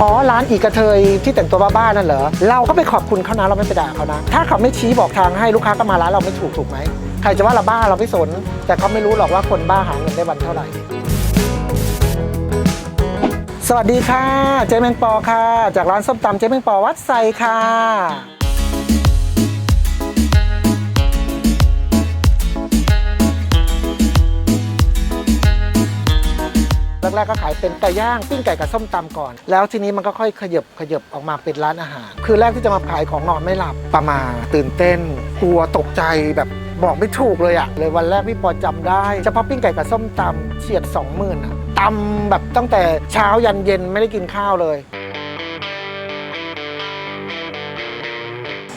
อ๋อร้านอีกระเทยที่แต่งตัวบ้าๆนั่นเหรอเราก็ไปขอบคุณเขานะเราไม่ไปด่าเขานะ ถ้าเขาไม่ชี้บอกทางให้ลูกค้าก็มาร้านเราไม่ถูกถูกไหมใครจะว่าเราบ้าเราไม่สน แต่เขาไม่รู้หรอกว่าคนบ้าหาเงินได้วันเท่าไหร่ สวัสดีค่ะ เจ๊แมงปอค่ะ จากร้านส้มตำเจ๊แมงปอวัดไซค่ะ แรกๆก็ขายเป็นไก่ย่างปิ้งไก่กับส้มตำก่อน แล้วทีนี้มันก็ค่อยขยับขยับออกมาเป็นร้านอาหาร คือแรกที่จะมาขายของนอนไม่หลับประมาตื่นเต้น กลัวตกใจแบบบอกไม่ถูกเลยอะเลยวันแรกพี่ปอจำได้เฉพาะปิ้งไก่กับส้มตำเฉียด20,000อะตำแบบตั้งแต่เช้ายันเย็นไม่ได้กินข้าวเลย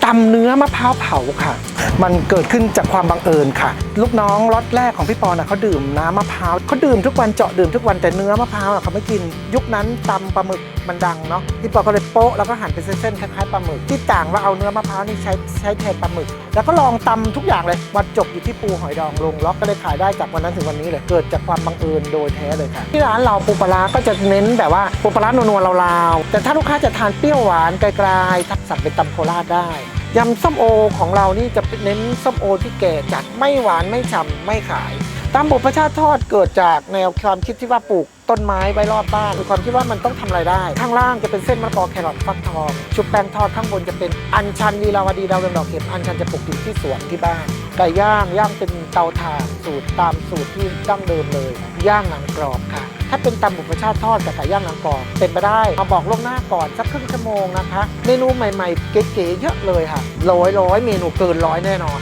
ตำเนื้อมะพร้าวเผาค่ะ มันเกิดขึ้นจากความบังเอิญค่ะ ลูกน้องล็อตแรกของพี่ปอนะเขาดื่มน้ำมะพร้าวเขาดื่มทุกวันเจาะดื่มทุกวันแต่เนื้อมะพร้าวเขาไม่กิน ยุคนั้นตำปลาหมึกมันดังเนาะพี่ปอก็เลยโป๊ะแล้วก็หั่นเป็นเส้นๆคล้ายๆปลาหมึกที่ต่างว่าเอาเนื้อมะพร้าวนี่ใช้ใช้แทนปลาหมึก แล้วก็ลองตำทุกอย่างเลยมาจบอยู่ที่ปูหอยดองลงล็อกก็เลยขายได้จากวันนั้นถึงวันนี้เลยเกิดจากความบังเอิญโดยแท้เลยค่ะ ที่ร้านเราปูปลาร้าก็จะเน้นแบบว่าปูปลาร้านัวๆลาวๆแต่ถ้าลูกค้าจะทานเปรี้ยวหวานไกลๆทักสั่งเป็นตำโคราชได้ ยำส้มโอของเรานี่จะเน้นส้มโอที่แก่จัดไม่หวานไม่ฉ่ำไม่ขาย ตามบทประชาทอดเกิดจากแนวความคิดที่ว่าปลูกต้นไม้ไว้รอบบ้านมีความคิดว่ามันต้องทำไรายได้ ข้างล่างจะเป็นเส้นมะละกอแครอทฟักทอง ชุบแป้งทอดข้างบนจะเป็นอัญชันลีลาวดีดาวเรืองดอกเข็มอัญชันจะปลูกอยู่ที่สวนที่บ้าน ไก่ย่างย่างเป็นเตาถ่านสูตรตามสูตรที่ดั้งเดิมเลย ย่างหนังกรอบค่ะ ถ้าเป็นตำบุพชาติทอดกับไก่ย่างหนังกรอบเป็นไปได้มาบอกล่วงหน้าก่อนสักครึ่งชั่วโมงนะคะ เมนูใหม่ๆ เก๋ๆเยอะเลยค่ะร้อยร้อยเมนูเกินร้อยแน่นอน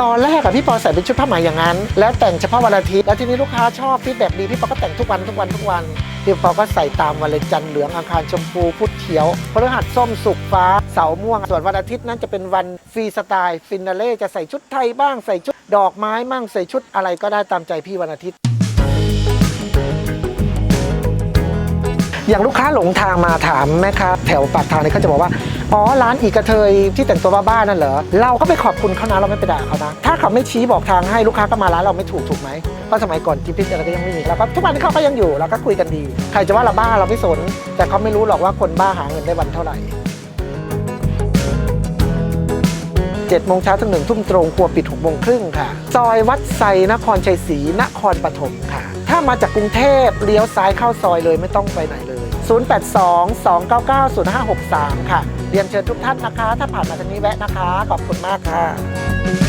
ตอนแรกอะพี่ปอใส่เป็นชุดผ้าไหมอย่างนั้น แล้วแต่งเฉพาะวันอาทิตย์แล้วทีนี้ลูกค้าชอบฟีดแบบดีพี่ปอก็แต่งทุกวันทุกวันทุกวัน พี่ฟอก็ใส่ตามวันเลยจันทร์เหลืองอังคารชมพูพุธเขียวพฤหัสส้มสุกฟ้า เสาร์ม่วง ส่วนวันอาทิตย์นั้นจะเป็นวันฟรีสไตล์ ฟินาเล่จะใส่ชุดไทยบ้างใส่ชุดดอกไม้บ้างใส่ชุดอะไรก็ได้ตามใจพี่วันอาทิตย์ อย่างลูกค้าหลงทางมาถามแม่ค้าแถวปากทางเนี่ยเขาจะบอกว่าอ๋อร้านอีกระเทยที่แต่งตัวบ้าๆนั่นเหรอเราก็ไปขอบคุณเขานะเราไม่ไปด่าเขานะถ้าเขาไม่ชี้บอกทางให้ลูกค้าก็มาร้านเราไม่ถูกถูกไหมเพราะสมัยก่อนจีพีอะไรก็ยังไม่มีแล้วก็ทุกวันนี้เขาก็ยังอยู่เราก็คุยกันดี ใครจะว่าเราบ้าเราไม่สน แต่เขาไม่รู้หรอกว่าคนบ้าหาเงินได้วันเท่าไหร่เจ็ดโมงเช้าถึงหนึ่งทุ่มตรงครัวปิดหกโมงครึ่งค่ะ ซอยวัดไซนครชัยศรีนครปฐมค่ะ ถ้ามาจากกรุงเทพเลี้ยวซ้ายเข้าซอยเลยไม่ต้องไปไหนเลย 082 299 0563 ค่ะ เรียนเชิญทุกท่านนะคะ ถ้าผ่านมาทางนี้แวะนะคะ ขอบคุณมากค่ะ